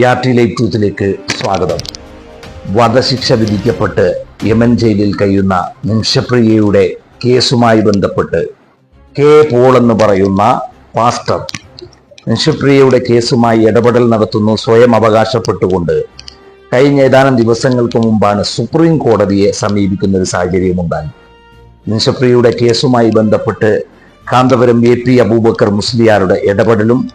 യാട്ടി life ട്രൂത്തിലേക്ക് സ്വാഗതം. വധശിക്ഷ വിധിക്കപ്പെട്ട് Yemen ജയിലിൽ കഴിയുന്ന നിംഷപ്രിയയുടെ കേസുമായി ബന്ധപ്പെട്ട് കെ പോൾ എന്ന് പറയുന്ന പാസ്റ്റർ നിംഷപ്രിയയുടെ കേസുമായി ഇടപെടൽ നടത്തുന്നു സ്വയം അവകാശപ്പെട്ടുകൊണ്ട്. കഴിഞ്ഞ ഏതാനും ദിവസങ്ങൾക്ക് മുമ്പാണ് സുപ്രീം കോടതിയെ സമീപിക്കുന്ന ഒരു സാഹചര്യമുണ്ടായി നിംഷപ്രിയയുടെ കേസുമായി ബന്ധപ്പെട്ട് കാന്തപുരം എ പി അബൂബക്കർ മുസ്ലിയാരുടെ ഇടപെടലും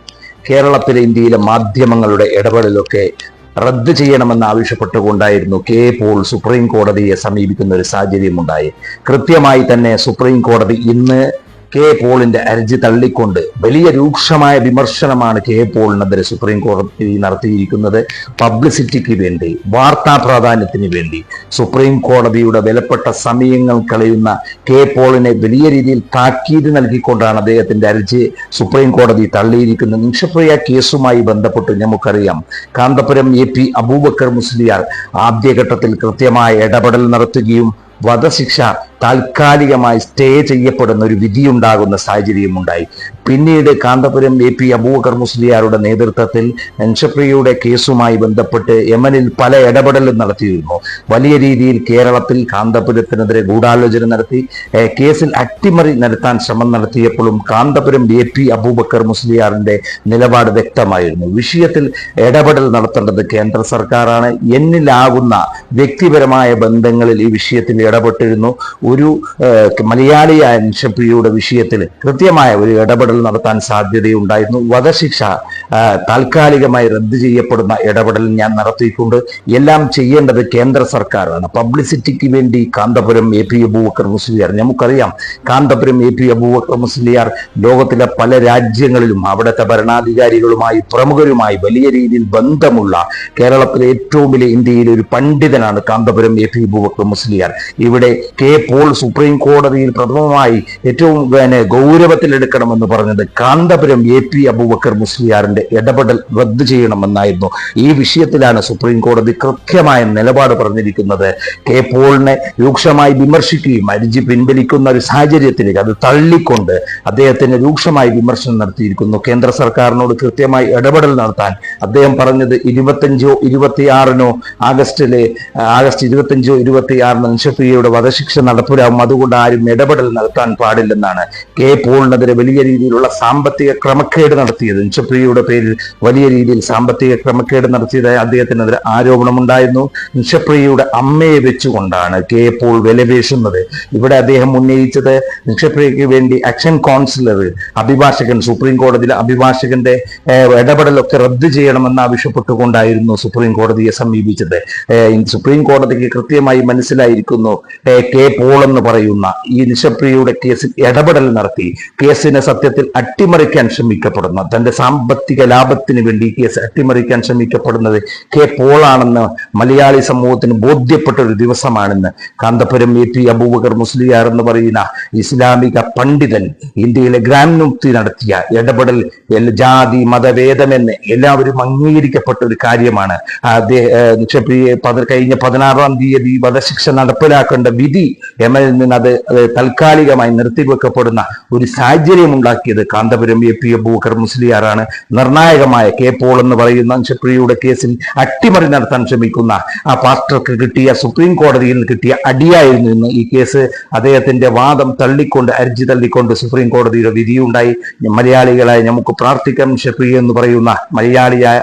കേരളത്തിലെ ഇന്ത്യയിലെ മാധ്യമങ്ങളുടെ ഇടപെടലൊക്കെ റദ്ദ് ചെയ്യണമെന്ന് ആവശ്യപ്പെട്ടുകൊണ്ടായിരുന്നു കെ പോൾ സുപ്രീം കോടതിയെ സമീപിക്കുന്ന ഒരു സാഹചര്യമുണ്ടായി. കൃത്യമായി തന്നെ സുപ്രീം കോടതി ഇന്ന് കെ പോളിന്റെ അർജി തള്ളിക്കൊണ്ട് വലിയ രൂക്ഷമായ വിമർശനമാണ് കെ പോളിനെതിരെ സുപ്രീം കോടതി നടത്തിയിരിക്കുന്നത് പബ്ലിസിറ്റിക്ക് വേണ്ടി വാർത്താ പ്രാധാന്യത്തിന് വേണ്ടി. സുപ്രീം കോടതിയുടെ വിലപ്പെട്ട സമയങ്ങൾ കളയുന്ന കെ പോളിനെ വലിയ രീതിയിൽ താക്കീത് നൽകിക്കൊണ്ടാണ് അദ്ദേഹത്തിന്റെ അർജി സുപ്രീം കോടതി തള്ളിയിരിക്കുന്നത്. നിക്ഷപ്രിയ കേസുമായി ബന്ധപ്പെട്ട് നമുക്കറിയാം കാന്തപുരം എ പി അബൂബക്കർ മുസ്ലിയാർ ആദ്യഘട്ടത്തിൽ കൃത്യമായ ഇടപെടൽ നടത്തുകയും വധശിക്ഷ താൽക്കാലികമായി സ്റ്റേ ചെയ്യപ്പെടുന്ന ഒരു വിധിയുണ്ടാകുന്ന സാഹചര്യമുണ്ടായി പിന്നീട് കാന്തപുരം എ പി അബൂബക്കർ മുസ്ലിയാരുടെ നേതൃത്വത്തിൽ എൻഷപ്രിയയുടെ കേസുമായി ബന്ധപ്പെട്ട് യമനിൽ പല ഇടപെടലും നടത്തിയിരുന്നു. വലിയ രീതിയിൽ കേരളത്തിൽ കാന്തപുരത്തിനെതിരെ ഗൂഢാലോചന നടത്തി കേസിൽ അട്ടിമറി നടത്താൻ ശ്രമം നടത്തിയപ്പോഴും കാന്തപുരം എ പി അബൂബക്കർ മുസ്ലിയാറിന്റെ നിലപാട് വ്യക്തമായിരുന്നു. വിഷയത്തിൽ ഇടപെടൽ നടത്തേണ്ടത് കേന്ദ്ര സർക്കാരാണ്. എന്നിലാകുന്ന വ്യക്തിപരമായ ബന്ധങ്ങളിൽ ഈ വിഷയത്തിൽ ഇടപെട്ടിരുന്നു. ഒരു മലയാളി മലയാളിയായ ഷപ്പിയുടെ വിഷയത്തിൽ കൃത്യമായ ഒരു ഇടപെടൽ നടത്താൻ സാധ്യതയുണ്ടായിരുന്നു. വധശിക്ഷ താൽക്കാലികമായി റദ്ദ് ചെയ്യപ്പെടുന്ന ഇടപെടൽ ഞാൻ നടത്തിയിട്ടുണ്ട്. എല്ലാം ചെയ്യേണ്ടത് കേന്ദ്ര സർക്കാരാണ്. പബ്ലിസിറ്റിക്ക് വേണ്ടി കാന്തപുരം എ പി അബൂബക്കർ മുസ്ലിയാർ. നമുക്കറിയാം കാന്തപുരം എ പി അബൂബക്കർ മുസ്ലിയാർ ലോകത്തിലെ പല രാജ്യങ്ങളിലും അവിടുത്തെ ഭരണാധികാരികളുമായി പ്രമുഖരുമായി വലിയ രീതിയിൽ ബന്ധമുള്ള കേരളത്തിലെ ഏറ്റവും വലിയ ഇന്ത്യയിലെ ഒരു പണ്ഡിതനാണ് കാന്തപുരം എ പി അബൂബക്കർ മുസ്ലിയാർ. ഇവിടെ കെ പോൾ സുപ്രീം കോടതിയിൽ പ്രഥമമായി ഏറ്റവും ഗൗരവത്തിലെടുക്കണമെന്ന് പറഞ്ഞത് കാന്തപുരം എ പി അബൂബക്കർ മുസ്ലിയാറിന്റെ ഇടപെടൽ റദ്ദു ചെയ്യണമെന്നായിരുന്നു. ഈ വിഷയത്തിലാണ് സുപ്രീം കോടതി കൃത്യമായ നിലപാട് പറഞ്ഞിരിക്കുന്നത്. കെ പോളിനെ രൂക്ഷമായി വിമർശിക്കുകയും അരിജി പിൻവലിക്കുന്ന ഒരു സാഹചര്യത്തിലേക്ക് അത് തള്ളിക്കൊണ്ട് അദ്ദേഹത്തിന് രൂക്ഷമായി വിമർശനം നടത്തിയിരിക്കുന്നു. കേന്ദ്ര സർക്കാരിനോട് കൃത്യമായി ഇടപെടൽ നടത്താൻ അദ്ദേഹം പറഞ്ഞത് ഇരുപത്തഞ്ചോ ഇരുപത്തിയാറിനോ ആഗസ്റ്റിലെ ആഗസ്റ്റ് ഇരുപത്തഞ്ചോ ഇരുപത്തിയാറിന് നിഷപ്രിയയുടെ വധശിക്ഷ നടപ്പിലാവും. അതുകൊണ്ട് ആരും ഇടപെടൽ നടത്താൻ പാടില്ലെന്നാണ് കെ പോളിനെതിരെ വലിയ രീതിയിലുള്ള സാമ്പത്തിക ക്രമക്കേട് നടത്തിയത്. നിഷപ്രിയയുടെ പേരിൽ വലിയ രീതിയിൽ സാമ്പത്തിക ക്രമക്കേട് നടത്തിയതായി അദ്ദേഹത്തിനെതിരെ ആരോപണമുണ്ടായിരുന്നു. നിഷപ്രിയയുടെ അമ്മയെ വെച്ചുകൊണ്ടാണ് കെ പോൾ വിലപേശുന്നത്. ഇവിടെ അദ്ദേഹം ഉന്നയിച്ചത് നിഷപ്രിയയ്ക്ക് വേണ്ടി ആക്ഷൻ കൗൺസിലർ അഭിഭാഷകൻ സുപ്രീം കോടതിയിലെ അഭിഭാഷകന്റെ ഇടപെടലൊക്കെ റദ്ദ് ചെയ്യണമെന്ന് ആവശ്യപ്പെട്ടുകൊണ്ടായിരുന്നു സുപ്രീം കോടതിയെ സമീപിച്ചത്. സുപ്രീം കോടതിക്ക് കൃത്യമായി മനസ്സിലായിരിക്കുന്നു കെ പോൾ എന്ന് പറയുന്ന ഈ നിഷപ്രിയയുടെ കേസിൽ ഇടപെടൽ നടത്തി കേസിനെ സത്യത്തിൽ അട്ടിമറിക്കാൻ ശ്രമിക്കപ്പെടുന്ന തന്റെ സാമ്പത്തിക ലാഭത്തിന് വേണ്ടി കേസ് അട്ടിമറിക്കാൻ ശ്രമിക്കപ്പെടുന്നത് കെ പോളാണെന്ന് മലയാളി സമൂഹത്തിന് ബോധ്യപ്പെട്ട ഒരു ദിവസമാണെന്ന് കാന്തപുരം എ പി അബൂബക്കർ മുസ്ലിയാർ എന്ന് പറയുന്ന ഇസ്ലാമിക പണ്ഡിതൻ ഇന്ത്യയിലെ ഗ്രാൻഡ് മുക്തി നടത്തിയ ഇടപെടൽ ജാതി മതഭേദമെന്ന് എല്ലാവരും അംഗീകരിക്കപ്പെട്ട ഒരു കാര്യമാണ് അദ്ദേഹം കഴിഞ്ഞ പതിനാറാം തീയതി വധശിക്ഷ നടപ്പിലാക്കേണ്ട വിധി യമനിൽ നിന്ന് അത് താൽക്കാലികമായി നിർത്തിവെക്കപ്പെടുന്ന ഒരു സാഹചര്യം ഉണ്ടാക്കിയത് കാന്തപുരം എ പി അബൂബക്കർ മുസ്ലിയാറാണ് നിർണായകമായ കെ പോൾ എന്ന് പറയുന്ന അംശപ്രിയയുടെ കേസിൽ അട്ടിമറി നടത്താൻ ശ്രമിക്കുന്ന ആ പാസ്റ്റർക്ക് കിട്ടിയ സുപ്രീം കോടതിയിൽ കിട്ടിയ അടിയായിരുന്നു ഇന്ന് ഈ കേസ്. അദ്ദേഹത്തിന്റെ വാദം തള്ളിക്കൊണ്ട് അർജി തള്ളിക്കൊണ്ട് സുപ്രീം കോടതിയുടെ വിധിയുണ്ടായി. മലയാളികളായി നമുക്ക് പ്രാർത്ഥിക്കാം ഷെഫിയ എന്ന് പറയുന്ന മലയാളിയായ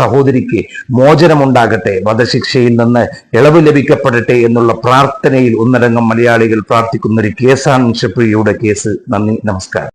സഹോദരിക്ക് മോചനമുണ്ടാകട്ടെ വധശിക്ഷയിൽ നിന്ന് ഇളവ് ലഭിക്കപ്പെടട്ടെ എന്നുള്ള പ്രാർത്ഥനയിൽ ഒന്നടങ്കം മലയാളികൾ പ്രാർത്ഥിക്കുന്ന ഒരു കേസാണ് ഷെഫിയയുടെ കേസ്. നന്ദി നമസ്കാരം.